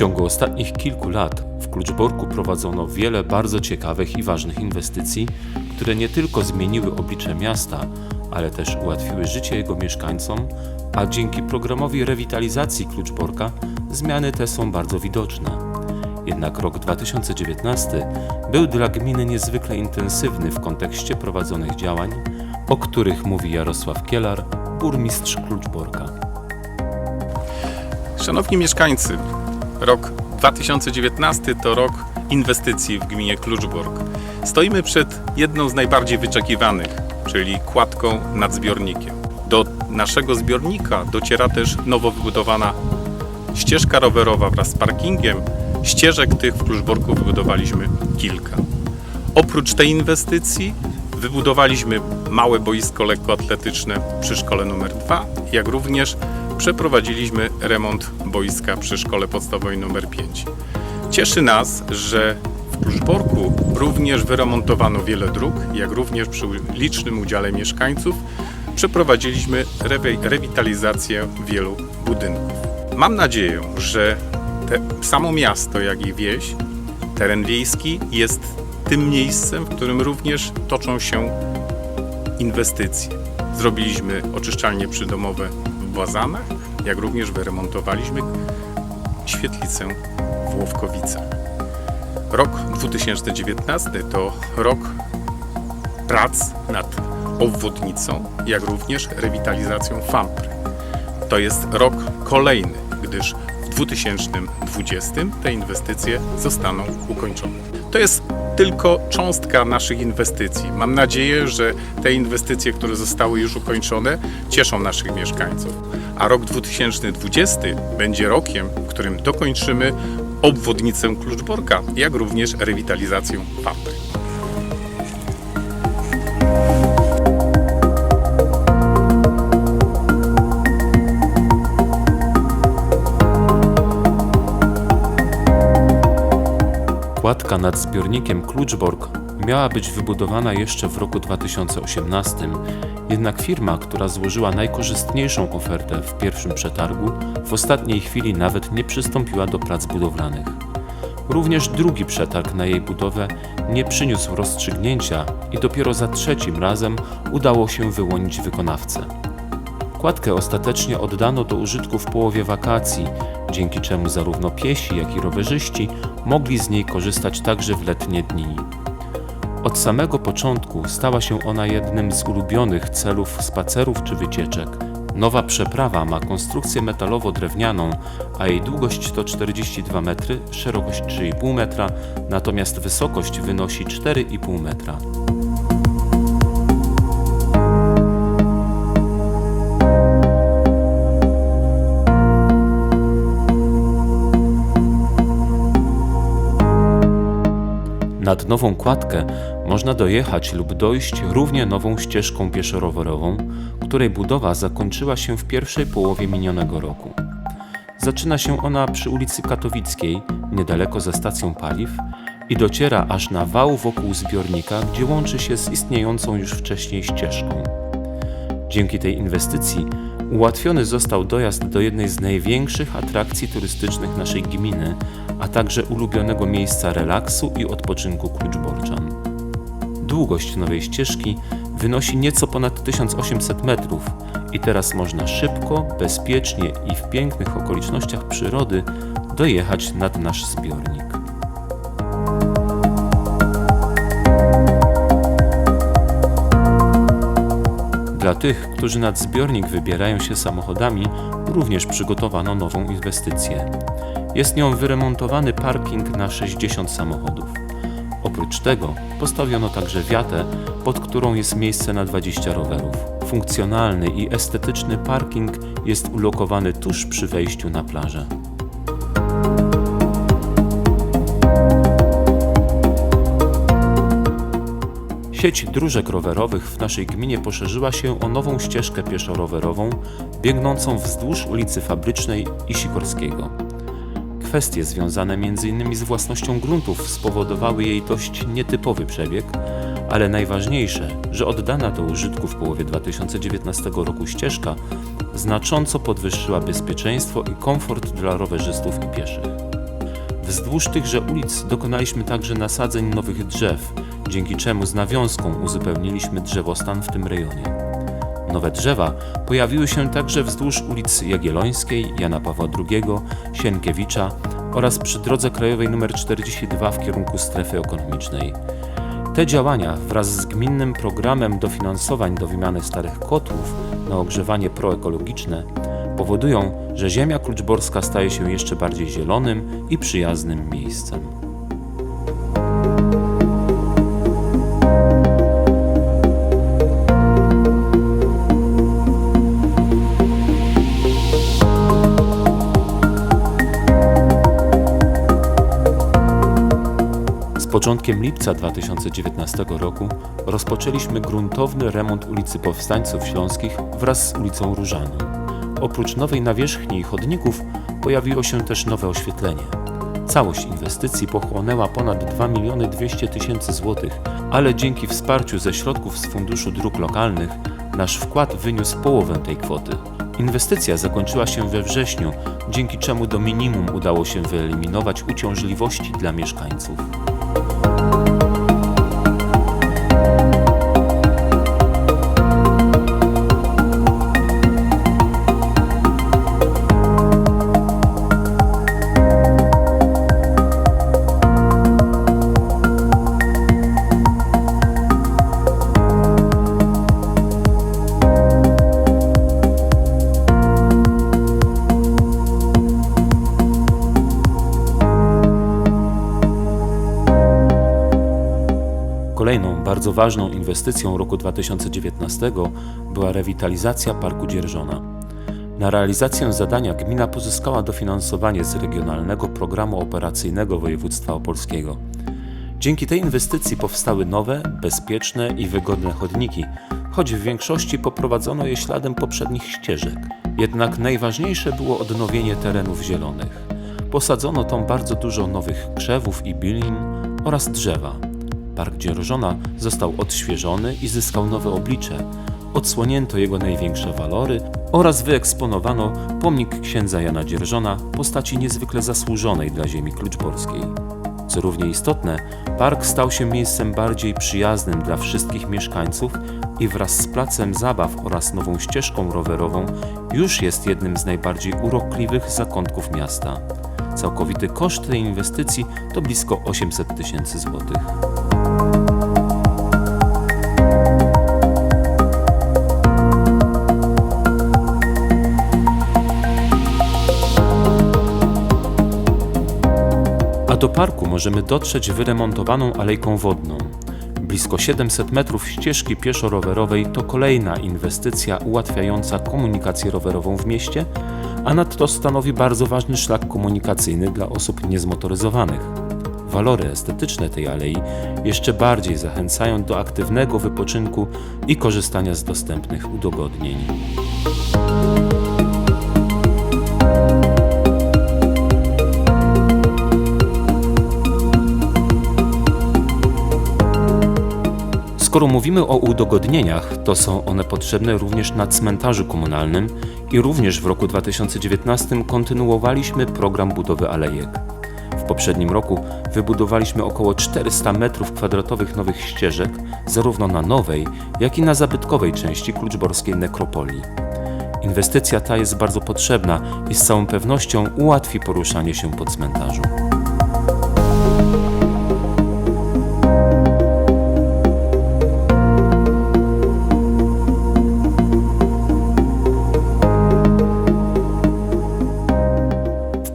ciągu ostatnich kilku lat w Kluczborku prowadzono wiele bardzo ciekawych i ważnych inwestycji, które nie tylko zmieniły oblicze miasta, ale też ułatwiły życie jego mieszkańcom, a dzięki programowi rewitalizacji Kluczborka zmiany te są bardzo widoczne. Jednak rok 2019 był dla gminy niezwykle intensywny w kontekście prowadzonych działań, o których mówi Jarosław Kielar, burmistrz Kluczborka. Szanowni mieszkańcy, rok 2019 to rok inwestycji w gminie Kluczbork. Stoimy przed jedną z najbardziej wyczekiwanych, czyli kładką nad zbiornikiem. Do naszego zbiornika dociera też nowo wybudowana ścieżka rowerowa wraz z parkingiem. Ścieżek tych w Kluczborku wybudowaliśmy kilka. Oprócz tej inwestycji wybudowaliśmy małe boisko lekkoatletyczne przy szkole numer 2, jak również przeprowadziliśmy remont boiska przy szkole podstawowej numer 5. Cieszy nas, że w Kluczborku również wyremontowano wiele dróg, jak również przy licznym udziale mieszkańców przeprowadziliśmy rewi- rewitalizację wielu budynków. Mam nadzieję, że samo miasto, jak i wieś, teren wiejski jest tym miejscem, w którym również toczą się inwestycje. Zrobiliśmy oczyszczalnie przydomowe Błazanach, jak również wyremontowaliśmy świetlicę w Łowkowicach. Rok 2019 to rok prac nad obwodnicą, jak również rewitalizacją Fampry. To jest rok kolejny, gdyż 2020 te inwestycje zostaną ukończone. To jest tylko cząstka naszych inwestycji. Mam nadzieję, że te inwestycje, które zostały już ukończone, cieszą naszych mieszkańców. A rok 2020 będzie rokiem, w którym dokończymy obwodnicę Kluczborka, jak również rewitalizację Fampry. Nad zbiornikiem Kluczbork miała być wybudowana jeszcze w roku 2018, jednak firma, która złożyła najkorzystniejszą ofertę w pierwszym przetargu, w ostatniej chwili nawet nie przystąpiła do prac budowlanych. Również drugi przetarg na jej budowę nie przyniósł rozstrzygnięcia i dopiero za trzecim razem udało się wyłonić wykonawcę. Kładkę ostatecznie oddano do użytku w połowie wakacji, dzięki czemu zarówno piesi, jak i rowerzyści mogli z niej korzystać także w letnie dni. Od samego początku stała się ona jednym z ulubionych celów spacerów czy wycieczek. Nowa przeprawa ma konstrukcję metalowo-drewnianą, a jej długość to 42 metry, szerokość 3,5 metra, natomiast wysokość wynosi 4,5 metra. Nad nową kładkę można dojechać lub dojść równie nową ścieżką pieszo-rowerową, której budowa zakończyła się w pierwszej połowie minionego roku. Zaczyna się ona przy ulicy Katowickiej, niedaleko ze stacją paliw i dociera aż na wał wokół zbiornika, gdzie łączy się z istniejącą już wcześniej ścieżką. Dzięki tej inwestycji ułatwiony został dojazd do jednej z największych atrakcji turystycznych naszej gminy, a także ulubionego miejsca relaksu i odpoczynku Kluczborczan. Długość nowej ścieżki wynosi nieco ponad 1800 metrów i teraz można szybko, bezpiecznie i w pięknych okolicznościach przyrody dojechać nad nasz zbiornik. Dla tych, którzy nad zbiornik wybierają się samochodami, również przygotowano nową inwestycję. Jest nią wyremontowany parking na 60 samochodów. Oprócz tego postawiono także wiatę, pod którą jest miejsce na 20 rowerów. Funkcjonalny i estetyczny parking jest ulokowany tuż przy wejściu na plażę. Sieć dróżek rowerowych w naszej gminie poszerzyła się o nową ścieżkę pieszo-rowerową biegnącą wzdłuż ulicy Fabrycznej i Sikorskiego. Kwestie związane m.in. z własnością gruntów spowodowały jej dość nietypowy przebieg, ale najważniejsze, że oddana do użytku w połowie 2019 roku ścieżka znacząco podwyższyła bezpieczeństwo i komfort dla rowerzystów i pieszych. Wzdłuż tychże ulic dokonaliśmy także nasadzeń nowych drzew, dzięki czemu z nawiązką uzupełniliśmy drzewostan w tym rejonie. Nowe drzewa pojawiły się także wzdłuż ulic Jagiellońskiej, Jana Pawła II, Sienkiewicza oraz przy drodze krajowej nr 42 w kierunku strefy ekonomicznej. Te działania wraz z gminnym programem dofinansowań do wymiany starych kotłów na ogrzewanie proekologiczne powodują, że ziemia kluczborska staje się jeszcze bardziej zielonym i przyjaznym miejscem. Początkiem lipca 2019 roku rozpoczęliśmy gruntowny remont ulicy Powstańców Śląskich wraz z ulicą Różaną. Oprócz nowej nawierzchni i chodników pojawiło się też nowe oświetlenie. Całość inwestycji pochłonęła ponad 2 miliony 200 tysięcy złotych, ale dzięki wsparciu ze środków z Funduszu Dróg Lokalnych nasz wkład wyniósł połowę tej kwoty. Inwestycja zakończyła się we wrześniu, dzięki czemu do minimum udało się wyeliminować uciążliwości dla mieszkańców. Bardzo ważną inwestycją roku 2019 była rewitalizacja Parku Dzierżona. Na realizację zadania gmina pozyskała dofinansowanie z Regionalnego Programu Operacyjnego Województwa Opolskiego. Dzięki tej inwestycji powstały nowe, bezpieczne i wygodne chodniki, choć w większości poprowadzono je śladem poprzednich ścieżek. Jednak najważniejsze było odnowienie terenów zielonych. Posadzono tam bardzo dużo nowych krzewów i bilin oraz drzewa. Park Dzierżona został odświeżony i zyskał nowe oblicze. Odsłonięto jego największe walory oraz wyeksponowano pomnik księdza Jana Dzierżona, postaci niezwykle zasłużonej dla ziemi kluczborskiej. Co równie istotne, park stał się miejscem bardziej przyjaznym dla wszystkich mieszkańców i wraz z placem zabaw oraz nową ścieżką rowerową już jest jednym z najbardziej urokliwych zakątków miasta. Całkowity koszt tej inwestycji to blisko 800 tysięcy złotych. Do parku możemy dotrzeć wyremontowaną alejką wodną. Blisko 700 metrów ścieżki pieszo-rowerowej to kolejna inwestycja ułatwiająca komunikację rowerową w mieście, a nadto stanowi bardzo ważny szlak komunikacyjny dla osób niezmotoryzowanych. Walory estetyczne tej alei jeszcze bardziej zachęcają do aktywnego wypoczynku i korzystania z dostępnych udogodnień. Skoro mówimy o udogodnieniach, to są one potrzebne również na cmentarzu komunalnym i również w roku 2019 kontynuowaliśmy program budowy alejek. W poprzednim roku wybudowaliśmy około 400 m2 nowych ścieżek, zarówno na nowej, jak i na zabytkowej części kluczborskiej nekropolii. Inwestycja ta jest bardzo potrzebna i z całą pewnością ułatwi poruszanie się po cmentarzu.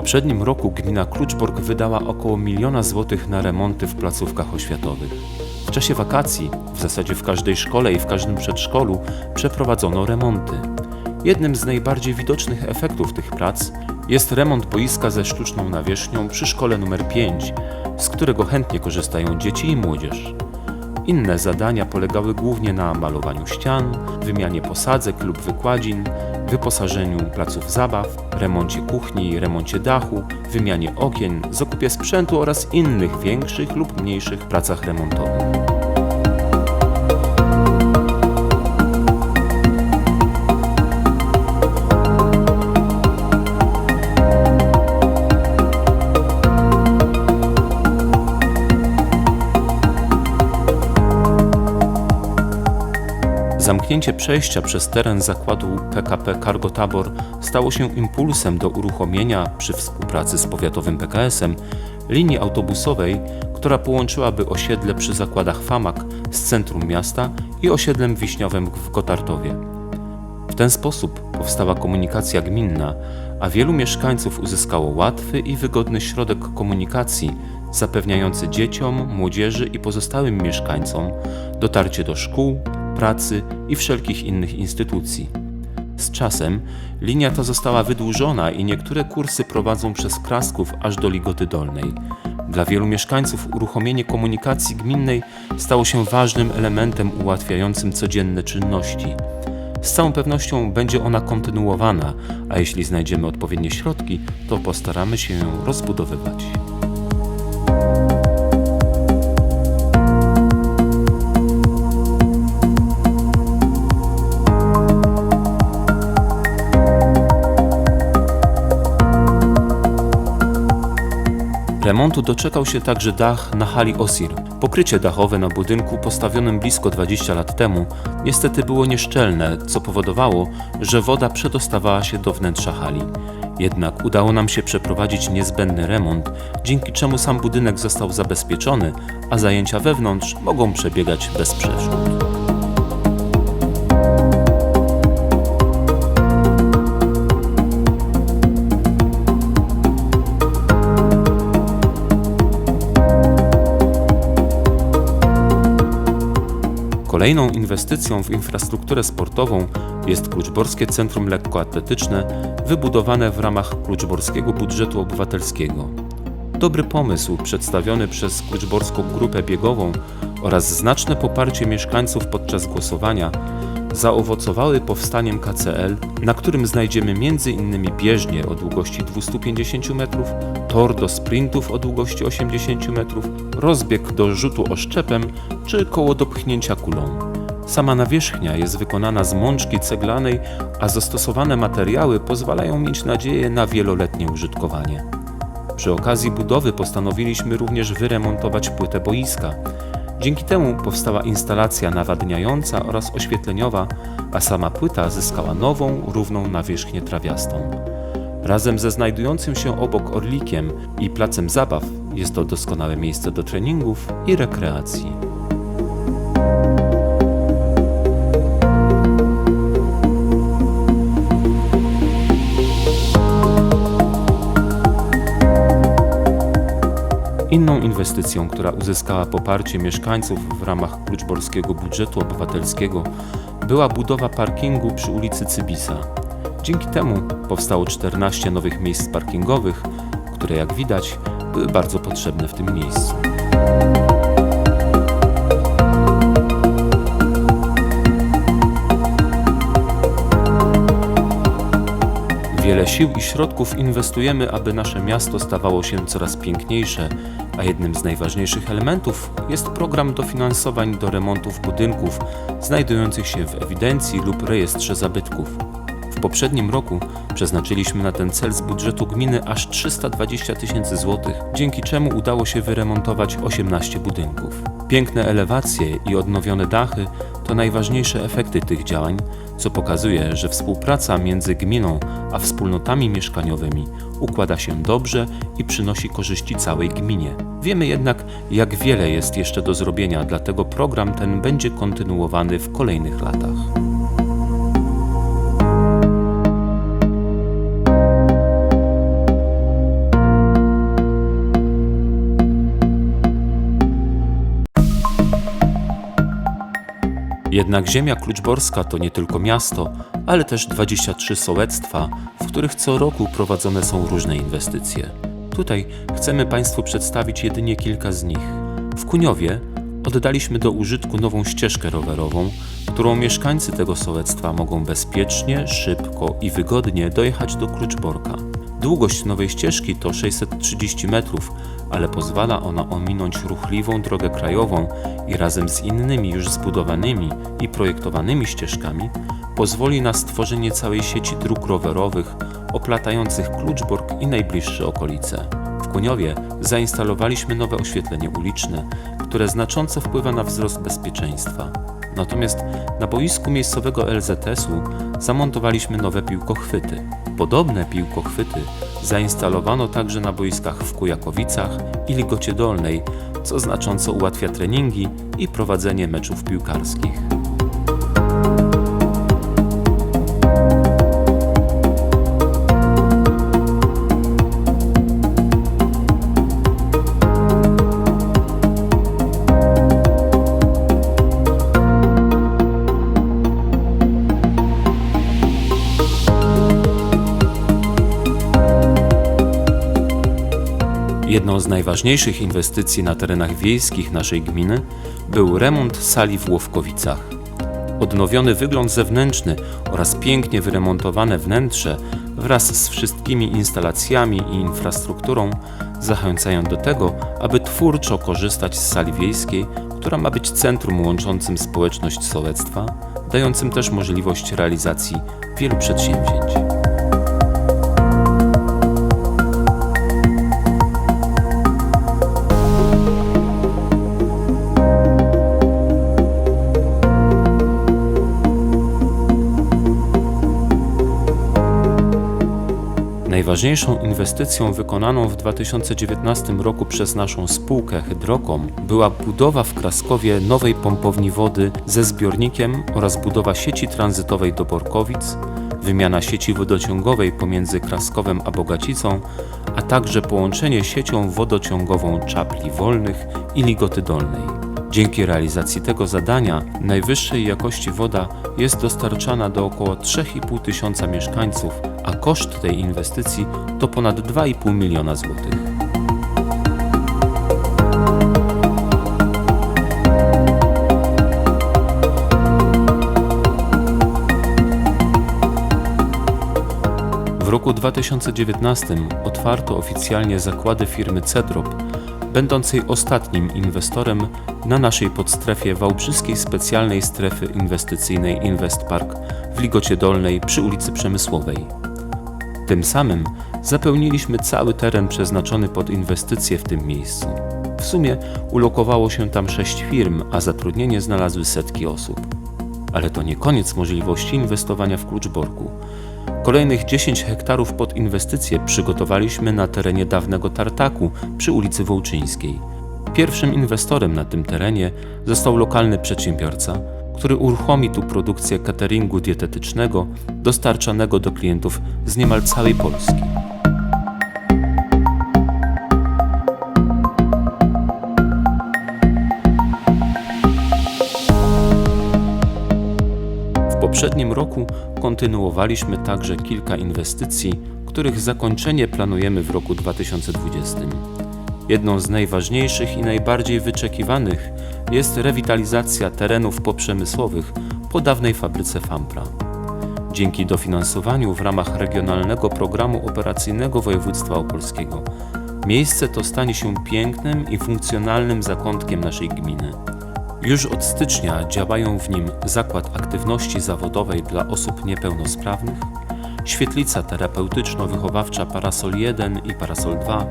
Poprzednim roku gmina Kluczbork wydała około miliona złotych na remonty w placówkach oświatowych. W czasie wakacji, w zasadzie w każdej szkole i w każdym przedszkolu, przeprowadzono remonty. Jednym z najbardziej widocznych efektów tych prac jest remont boiska ze sztuczną nawierzchnią przy szkole nr 5, z którego chętnie korzystają dzieci i młodzież. Inne zadania polegały głównie na malowaniu ścian, wymianie posadzek lub wykładzin, wyposażeniu placów zabaw, remoncie kuchni, remoncie dachu, wymianie okien, zakupie sprzętu oraz innych większych lub mniejszych pracach remontowych. Przejścia przez teren zakładu PKP Cargo Tabor stało się impulsem do uruchomienia przy współpracy z powiatowym PKS-em linii autobusowej, która połączyłaby osiedle przy zakładach Famak z centrum miasta i osiedlem wiśniowym w Kotartowie. W ten sposób powstała komunikacja gminna, a wielu mieszkańców uzyskało łatwy i wygodny środek komunikacji, zapewniający dzieciom, młodzieży i pozostałym mieszkańcom dotarcie do szkół, pracy i wszelkich innych instytucji. Z czasem linia ta została wydłużona i niektóre kursy prowadzą przez Krasków aż do Ligoty Dolnej. Dla wielu mieszkańców uruchomienie komunikacji gminnej stało się ważnym elementem ułatwiającym codzienne czynności. Z całą pewnością będzie ona kontynuowana, a jeśli znajdziemy odpowiednie środki, to postaramy się ją rozbudowywać. Remontu doczekał się także dach na hali Osir. Pokrycie dachowe na budynku postawionym blisko 20 lat temu niestety było nieszczelne, co powodowało, że woda przedostawała się do wnętrza hali. Jednak udało nam się przeprowadzić niezbędny remont, dzięki czemu sam budynek został zabezpieczony, a zajęcia wewnątrz mogą przebiegać bez przeszkód. Kolejną inwestycją w infrastrukturę sportową jest Kluczborskie Centrum Lekkoatletyczne, wybudowane w ramach Kluczborskiego Budżetu Obywatelskiego. Dobry pomysł przedstawiony przez Kluczborską Grupę Biegową oraz znaczne poparcie mieszkańców podczas głosowania zaowocowały powstaniem KCL, na którym znajdziemy m.in. bieżnię o długości 250 metrów, tor do sprintów o długości 80 metrów, rozbieg do rzutu oszczepem czy koło do pchnięcia kulą. Sama nawierzchnia jest wykonana z mączki ceglanej, a zastosowane materiały pozwalają mieć nadzieję na wieloletnie użytkowanie. Przy okazji budowy postanowiliśmy również wyremontować płytę boiska. Dzięki temu powstała instalacja nawadniająca oraz oświetleniowa, a sama płyta zyskała nową, równą nawierzchnię trawiastą. Razem ze znajdującym się obok Orlikiem i placem zabaw jest to doskonałe miejsce do treningów i rekreacji. Inwestycją, która uzyskała poparcie mieszkańców w ramach Kluczborskiego Budżetu Obywatelskiego, była budowa parkingu przy ulicy Cybisa. Dzięki temu powstało 14 nowych miejsc parkingowych, które jak widać były bardzo potrzebne w tym miejscu. Wiele sił i środków inwestujemy, aby nasze miasto stawało się coraz piękniejsze, a jednym z najważniejszych elementów jest program dofinansowań do remontów budynków znajdujących się w ewidencji lub rejestrze zabytków. W poprzednim roku przeznaczyliśmy na ten cel z budżetu gminy aż 320 tysięcy złotych, dzięki czemu udało się wyremontować 18 budynków. Piękne elewacje i odnowione dachy to najważniejsze efekty tych działań, co pokazuje, że współpraca między gminą a wspólnotami mieszkaniowymi układa się dobrze i przynosi korzyści całej gminie. Wiemy jednak, jak wiele jest jeszcze do zrobienia, dlatego program ten będzie kontynuowany w kolejnych latach. Jednak ziemia kluczborska to nie tylko miasto, ale też 23 sołectwa, w których co roku prowadzone są różne inwestycje. Tutaj chcemy Państwu przedstawić jedynie kilka z nich. W Kuniowie oddaliśmy do użytku nową ścieżkę rowerową, którą mieszkańcy tego sołectwa mogą bezpiecznie, szybko i wygodnie dojechać do Kluczborka. Długość nowej ścieżki to 630 metrów, ale pozwala ona ominąć ruchliwą drogę krajową i razem z innymi już zbudowanymi i projektowanymi ścieżkami pozwoli na stworzenie całej sieci dróg rowerowych oplatających Kluczbork i najbliższe okolice. W Kuniowie zainstalowaliśmy nowe oświetlenie uliczne, które znacząco wpływa na wzrost bezpieczeństwa. Natomiast na boisku miejscowego LZS-u zamontowaliśmy nowe piłkochwyty. Podobne piłkochwyty zainstalowano także na boiskach w Kujakowicach i Ligocie Dolnej, co znacząco ułatwia treningi i prowadzenie meczów piłkarskich. Z najważniejszych inwestycji na terenach wiejskich naszej gminy był remont sali w Łowkowicach. Odnowiony wygląd zewnętrzny oraz pięknie wyremontowane wnętrze wraz z wszystkimi instalacjami i infrastrukturą zachęcają do tego, aby twórczo korzystać z sali wiejskiej, która ma być centrum łączącym społeczność sołectwa, dającym też możliwość realizacji wielu przedsięwzięć. Najważniejszą inwestycją wykonaną w 2019 roku przez naszą spółkę Hydrokom była budowa w Kraskowie nowej pompowni wody ze zbiornikiem oraz budowa sieci tranzytowej do Borkowic, wymiana sieci wodociągowej pomiędzy Kraskowem a Bogacicą, a także połączenie siecią wodociągową Czapli Wolnych i Ligoty Dolnej. Dzięki realizacji tego zadania najwyższej jakości woda jest dostarczana do około 3,5 tysiąca mieszkańców, a koszt tej inwestycji to ponad 2,5 miliona złotych. W roku 2019 otwarto oficjalnie zakłady firmy Cedrop, będącej ostatnim inwestorem na naszej podstrefie Wałbrzyskiej Specjalnej Strefy Inwestycyjnej Investpark w Ligocie Dolnej przy ulicy Przemysłowej. Tym samym zapełniliśmy cały teren przeznaczony pod inwestycje w tym miejscu. W sumie ulokowało się tam sześć firm, a zatrudnienie znalazły setki osób. Ale to nie koniec możliwości inwestowania w Kluczborku. Kolejnych 10 hektarów pod inwestycje przygotowaliśmy na terenie dawnego tartaku przy ulicy Wołczyńskiej. Pierwszym inwestorem na tym terenie został lokalny przedsiębiorca, który uruchomi tu produkcję cateringu dietetycznego dostarczanego do klientów z niemal całej Polski. W poprzednim roku kontynuowaliśmy także kilka inwestycji, których zakończenie planujemy w roku 2020. Jedną z najważniejszych i najbardziej wyczekiwanych jest rewitalizacja terenów poprzemysłowych po dawnej fabryce Fampra. Dzięki dofinansowaniu w ramach Regionalnego Programu Operacyjnego Województwa Opolskiego, miejsce to stanie się pięknym i funkcjonalnym zakątkiem naszej gminy. Już od stycznia działają w nim Zakład Aktywności Zawodowej dla Osób Niepełnosprawnych, Świetlica Terapeutyczno-Wychowawcza Parasol 1 i Parasol 2,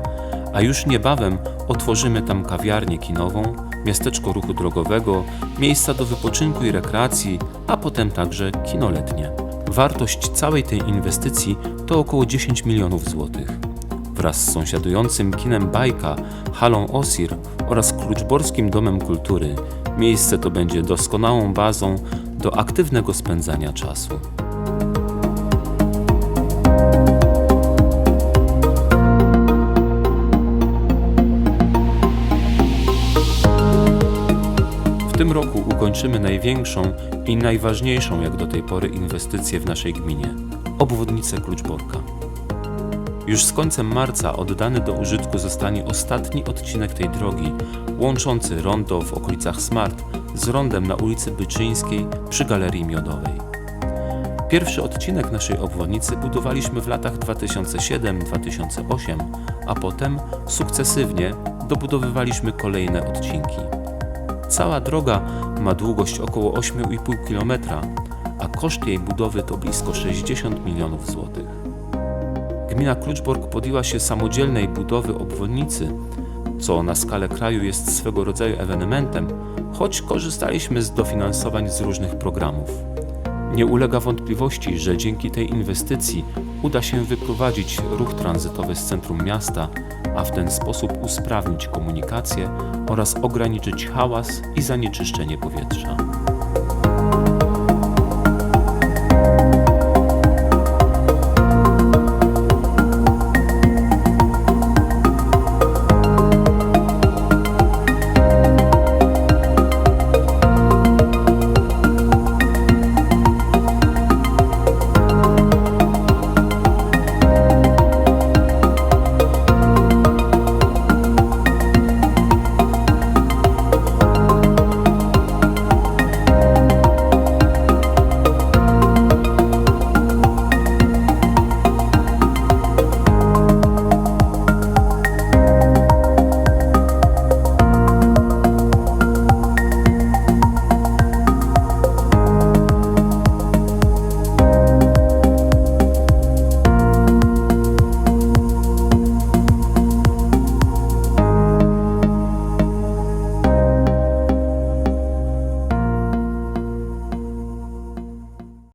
a już niebawem otworzymy tam kawiarnię kinową, miasteczko ruchu drogowego, miejsca do wypoczynku i rekreacji, a potem także kino letnie. Wartość całej tej inwestycji to około 10 milionów złotych. Wraz z sąsiadującym kinem Bajka, halą Osir oraz Kluczborskim Domem Kultury, miejsce to będzie doskonałą bazą do aktywnego spędzania czasu. Ukończymy największą i najważniejszą jak do tej pory inwestycję w naszej gminie obwodnicę Kluczborka. Już z końcem marca oddany do użytku zostanie ostatni odcinek tej drogi, łączący rondo w okolicach Smart z rondem na ulicy Byczyńskiej przy Galerii Miodowej. Pierwszy odcinek naszej obwodnicy budowaliśmy w latach 2007-2008, a potem sukcesywnie dobudowywaliśmy kolejne odcinki. Cała droga ma długość około 8,5 km, a koszt jej budowy to blisko 60 milionów złotych. Gmina Kluczbork podjęła się samodzielnej budowy obwodnicy, co na skalę kraju jest swego rodzaju ewenementem, choć korzystaliśmy z dofinansowań z różnych programów. Nie ulega wątpliwości, że dzięki tej inwestycji uda się wyprowadzić ruch tranzytowy z centrum miasta, a w ten sposób usprawnić komunikację oraz ograniczyć hałas i zanieczyszczenie powietrza.